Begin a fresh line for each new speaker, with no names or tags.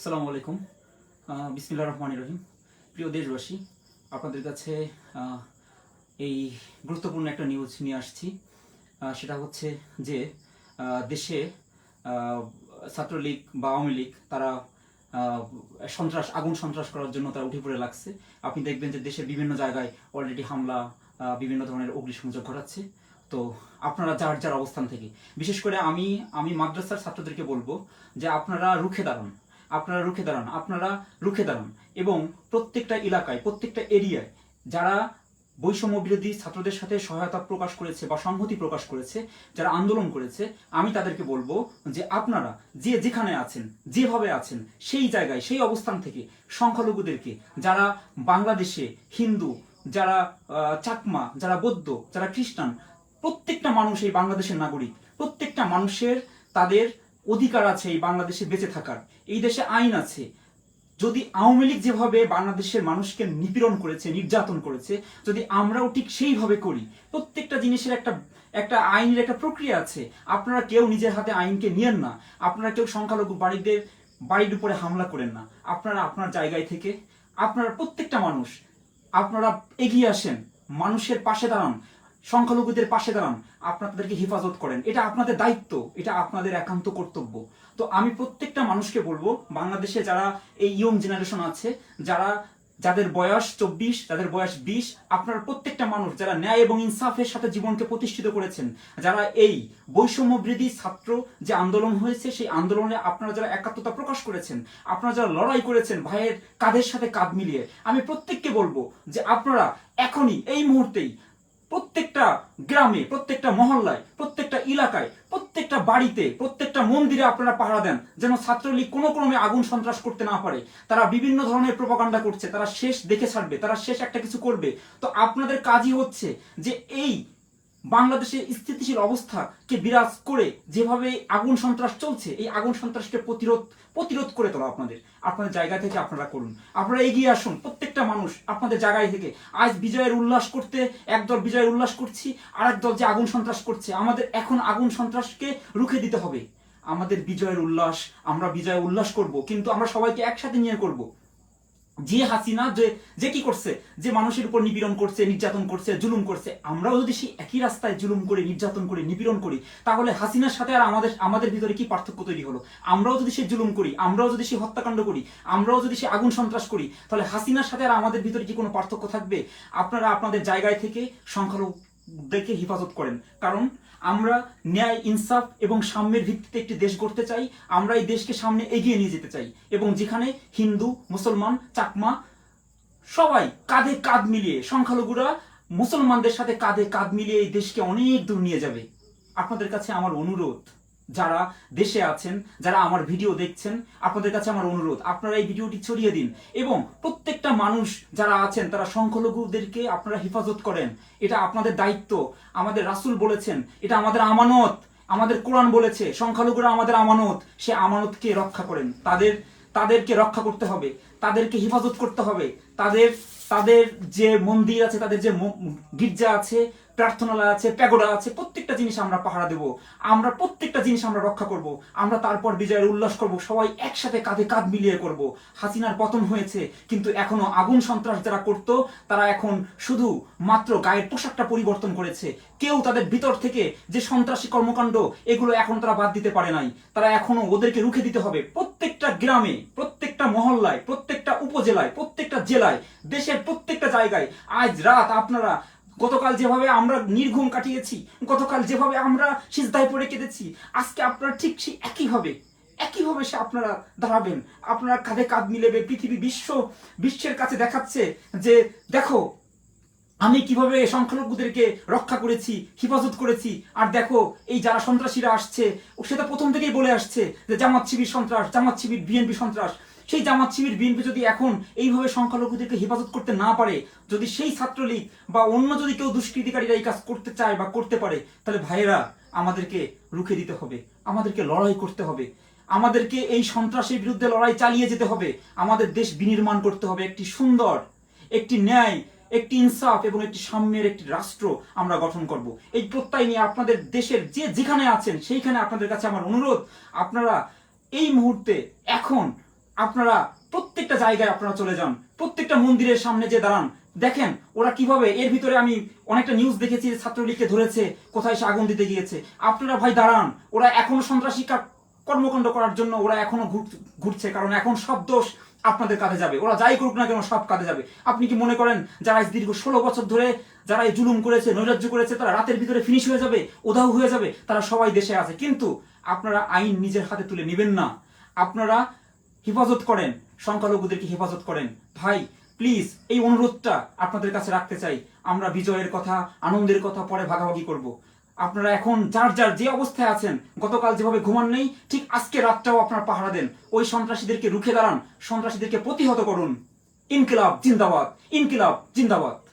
আসসালামু আলাইকুম। আহ, বিসমিল্লাহ রহমান রহিম। প্রিয় দেশবাসী আপনাদের কাছে এই গুরুত্বপূর্ণ একটা নিউজ নিয়ে আসছি। সেটা হচ্ছে যে দেশে ছাত্রলীগ বা আওয়ামী লীগ তারা সন্ত্রাস আগুন সন্ত্রাস করার জন্য তারা উঠে পড়ে লাগছে। আপনি দেখবেন যে দেশের বিভিন্ন জায়গায় অলরেডি হামলা বিভিন্ন ধরনের অগ্নিসংযোগ ঘটাচ্ছে। তো আপনারা যার যার অবস্থান থেকে। বিশেষ করে আমি আমি মাদ্রাসার ছাত্রদেরকে বলব যে আপনারা রুখে দাঁড়ান। আপনারা রুখে দাঁড়ান, আপনারা রুখে দাঁড়ান। এবং প্রত্যেকটা এলাকায়, প্রত্যেকটা এরিয়ায় যারা বৈষম্য বিরোধী ছাত্রদের সাথে সহায়তা প্রকাশ করেছে বা সংহতি প্রকাশ করেছে, যারা আন্দোলন করেছে, আমি তাদেরকে বলব যে আপনারা যে যেখানে আছেন, যেভাবে আছেন, সেই জায়গায়, সেই অবস্থান থেকে সংখ্যালঘুদেরকে, যারা বাংলাদেশে হিন্দু, যারা চাকমা, যারা বৌদ্ধ, যারা খ্রিস্টান, প্রত্যেকটা মানুষ এই বাংলাদেশের নাগরিক, প্রত্যেকটা মানুষের তাদের অধিকার আছে এই বাংলাদেশে বেঁচে থাকার। এই দেশে আইন আছে। যদি আওয়ামী লীগ যেভাবে বাংলাদেশের মানুষকে নিপীড়ন করেছে, নির্যাতন করেছে, যদি আমরাও ঠিক সেইভাবে করি, প্রত্যেকটা জিনিসের একটা একটা আইনের একটা প্রক্রিয়া আছে। আপনারা কেউ নিজের হাতে আইনকে নিয়েন না। আপনারা কেউ সংখ্যালঘু বাড়িদের, বাড়ির উপরে হামলা করেন না। আপনারা আপনার জায়গায় থেকে, আপনারা প্রত্যেকটা মানুষ, আপনারা এগিয়ে আসেন, মানুষের পাশে দাঁড়ান। সংখ্যালঘুদের পাশে দাঁড়ান আপনারা তাদেরকে হেফাজত করেন। এটা আপনাদের দায়িত্ব, এটা আপনাদের একান্ত কর্তব্য। তো আমি প্রত্যেকটা মানুষকে বলব, বাংলাদেশে যারা এই ইয়ং জেনারেশন আছে, যারা, যাদের বয়স চব্বিশ, যাদের বয়স বিশ, আপনার প্রত্যেকটা মানুষ যারা ন্যায় এবং ইনসাফের সাথে জীবনকে প্রতিষ্ঠিত করেছেন, যারা এই বৈষম্য বৃদ্ধি ছাত্র যে আন্দোলন হয়েছে, সেই আন্দোলনে আপনারা যারা একাত্মতা প্রকাশ করেছেন, আপনারা যারা লড়াই করেছেন, ভাইয়ের কাঁধের সাথে কাঁধ মিলিয়ে, আমি প্রত্যেককে বলব যে আপনারা এখনই, এই মুহূর্তেই প্রত্যেকটা গ্রামে, প্রত্যেকটা মহল্লায়, প্রত্যেকটা এলাকায়, প্রত্যেকটা বাড়িতে, প্রত্যেকটা মন্দিরে আপনারা পাহারা দেন যেন ছাত্রলীগ কোনো ক্রমে আগুন সন্ত্রাস করতে না পারে। তারা বিভিন্ন ধরনের প্রপাকাণ্ডা করছে, তারা শেষ দেখে ছাড়বে, তারা শেষ একটা কিছু করবে। তো আপনাদের কাজই হচ্ছে যে এই বাংলাদেশের স্থিতিশীল অবস্থাকে বিরাজ করে যেভাবে আগুন সন্ত্রাস চলছে, এই আগুন সন্ত্রাসকে প্রতিরোধ প্রতিরোধ করে তোলা আপনাদের। আপনাদের জায়গা থেকে আপনারা করুন। আপনারা এগিয়ে আসুন, প্রত্যেকটা মানুষ আপনাদের জায়গায় থেকে। আজ বিজয়ের উল্লাস করতে একদল বিজয়ের উল্লাস করছি আর দল যে আগুন সন্ত্রাস করছে, আমাদের এখন আগুন সন্ত্রাসকে রুখে দিতে হবে। আমাদের বিজয়ের উল্লাস, আমরা বিজয় উল্লাস করব, কিন্তু আমরা সবাইকে একসাথে নিয়ে করব। যে হাসিনা, যে যে কি করছে, যে মানুষের উপর নিপীড়ন করছে, নির্যাতন করছে, জুলুম করছে, আমরাও যদি সেই একই রাস্তায় জুলুম করি, নির্যাতন করি, নিপীড়ন করি, তাহলে হাসিনার সাথে আর আমাদের আমাদের ভিতরে কি পার্থক্য তৈরি হলো? আমরাও যদি সে জুলুম করি, আমরাও যদি সে হত্যাকাণ্ড করি, আমরাও যদি সে আগুন সন্ত্রাস করি, তাহলে হাসিনার সাথে আর আমাদের ভিতরে কি কোনো পার্থক্য থাকবে? আপনারা আপনাদের জায়গায় থেকে সংখ্যালঘুদেরকে হেফাজত করেন। কারণ আমরা ন্যায়, ইনসাফ এবং সাম্যের ভিত্তিতে একটি দেশ গড়তে চাই, আমরা এই দেশকে সামনে এগিয়ে নিয়ে যেতে চাই এবং যেখানে হিন্দু, মুসলমান, চাকমা সবাই কাঁধে কাঁধ মিলিয়ে, সংখ্যালঘুরা মুসলমানদের সাথে কাঁধে কাঁধ মিলিয়ে এই দেশকে অনেক দূর নিয়ে যাবে। আপনাদের কাছে আমার অনুরোধ যারা দেশে আছেন, যারা আমার ভিডিও দেখছেন, আপনাদের কাছে আমার অনুরোধ, আপনারা এই ভিডিওটি ছড়িয়ে দিন এবং প্রত্যেকটা মানুষ যারা আছেন, তারা সংখ্যালঘুদেরকে আপনারা হেফাজত করেন। এটা আপনাদের দায়িত্ব। আমাদের রাসূল বলেছেন, এটা আমাদের আমানত। আমাদের কোরআন বলেছে, সংখ্যালঘুরা আমাদের আমানত। সে আমানতকে রক্ষা করেন। তাদের, তাদেরকে রক্ষা করতে হবে। তাদেরকে হেফাজত করতে হবে। তাদের তাদের যে মন্দির আছে, তাদের যে গির্জা আছে, প্রার্থনালয় আছে, প্যাগোডা আছে প্রত্যেকটা জিনিস আমরা পাহারা দেব, আমরা প্রত্যেকটা জিনিস আমরা রক্ষা করব, আমরা তারপর বিজয়ের উল্লাস করব, সবাই একসাথে কাঁধে কাঁধ মিলিয়ে করব। হাসিনার পতন হয়েছে, কিন্তু এখনও আগুন সন্ত্রাস যারা করত, তারা এখন শুধু মাত্র গায়ের পোশাকটা পরিবর্তন করেছে। কেউ তাদের ভিতর থেকে যে সন্ত্রাসী কর্মকাণ্ড, এগুলো এখন তারা বাদ দিতে পারে নাই। তারা এখনও ওদেরকে রুখে দিতে হবে। প্রত্যেকটা গ্রামে, প্রত্যেকটা মহল্লায়, প্রত্যেকটা উপজেলায়, প্রত্যেকটা জেলায়, দেশের প্রত্যেকটা জায়গায় আজ রাত আপনারা গতকাল যেভাবে আমরা নির্ঘুম কাটিয়েছি, গতকাল যেভাবে আমরা সিজদায় পড়ে কেঁদেছি, আজকে আপনারা ঠিক সেই একইভাবে একইভাবে সে আপনারা দাঁড়াবেন। আপনারা কাঁধে কাঁধ মিলেবে, পৃথিবী বিশ্ব, বিশ্বের কাছে দেখাচ্ছে যে, দেখো, আমি কীভাবে সংখ্যালঘুদেরকে রক্ষা করেছি, হেফাজত করেছি। আর দেখো, এই যারা সন্ত্রাসীরা আসছে সেটা প্রথম থেকেই বলে আসছে যে জামাত শিবির সন্ত্রাস, জামাত শিবির, বিএনপি সন্ত্রাস। সেই জামাত শিবির বিএনপি যদি এখন এইভাবে সংখ্যালঘুদেরকে হেফাজত করতে না পারে, যদি সেই ছাত্রলীগ বা অন্য যদি কেউ দুষ্কৃতিকারীরা এই কাজ করতে চায় বা করতে পারে, তাহলে ভাইয়েরা, আমাদেরকে রুখে দিতে হবে। আমাদেরকে লড়াই করতে হবে। আমাদেরকে এই সন্ত্রাসের বিরুদ্ধে লড়াই চালিয়ে যেতে হবে। আমাদের দেশ বিনির্মাণ করতে হবে। একটি সুন্দর, একটি ন্যায়, একটি ইনসাফ এবং একটি সাম্যের একটি রাষ্ট্র আমরা গঠন করব। এই প্রত্যয় নিয়ে আপনাদের দেশের যে যেখানে আছেন, সেইখানে আপনাদের কাছে আমার অনুরোধ, আপনারা এই মুহূর্তে, এখন আপনারা প্রত্যেকটা জায়গায় আপনারা চলে যান, প্রত্যেকটা মন্দিরের সামনে যে দাঁড়ান, দেখেন ওরা কীভাবে, এর ভিতরে আমি অনেকটা নিউজ দেখেছি ছাত্রলীগকে ধরেছে, কোথায় সে আগুন দিতে গিয়েছে। আপনারা ভাই দাঁড়ান, ওরা এখনও সন্ত্রাসী কর্মকাণ্ড করার জন্য ওরা এখনও ঘুর- ঘুরছে, কারণ এখন সব দোষ আপনাদের কাঁধে যাবে। ওরা যাই করুক না কেন সব কাঁধে যাবে। আপনি কি মনে করেন যারা দীর্ঘ ষোলো বছর ধরে যারা এই জুলুম করেছে, নৈরাজ্য করেছে, তারা রাতের ভিতরে ফিনিশ হয়ে যাবে, উধাও হয়ে যাবে, তারা সবাই দেশে আছে। কিন্তু আপনারা আইন নিজের হাতে তুলে নেবেন না। আপনারা হেফাজত করেন। সংখ্যালঘুদেরকে হেফাজত করেন? ভাই প্লিজ এই অনুরোধটা আপনাদের কাছে রাখতে চাই। আমরা বিজয়ের কথা, আনন্দের কথা পরে ভাগাভাগি করব। আপনারা এখন যার যার যে অবস্থায় আছেন, গতকাল যেভাবে ঘুমান নেই, ঠিক আজকে রাতটাও আপনারা পাহারা দেন। ওই সন্ত্রাসীদেরকে রুখে দাঁড়ান, সন্ত্রাসীদেরকে প্রতিহত করুন। ইনকিলাব, জিন্দাবাদ ইনকিলাব, জিন্দাবাদ।